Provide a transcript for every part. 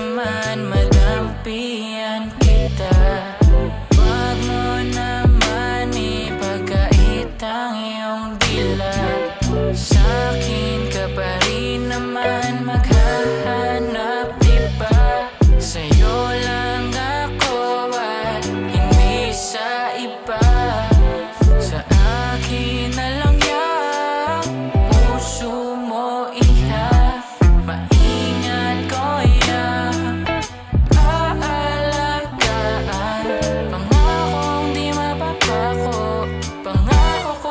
naman madampi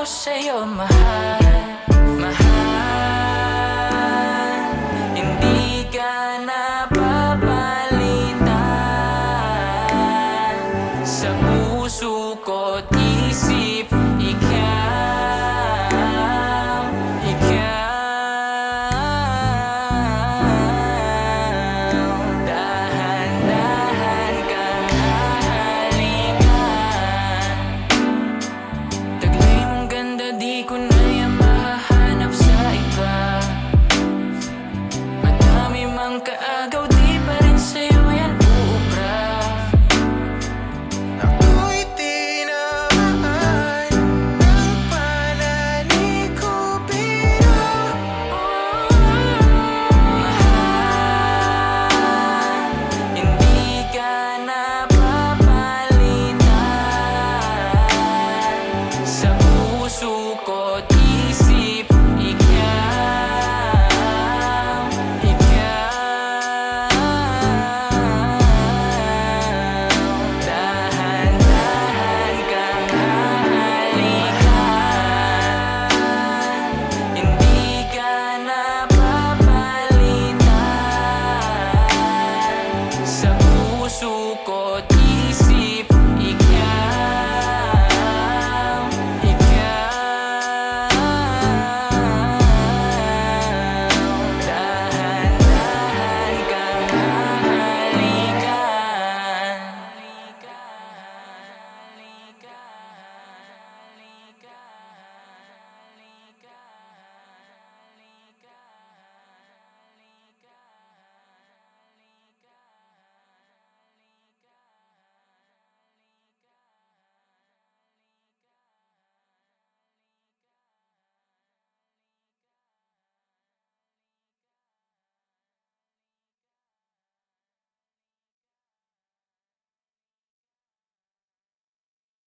sa'yo, mahal, mahal Hindi ka napapalitan Sa puso ko, di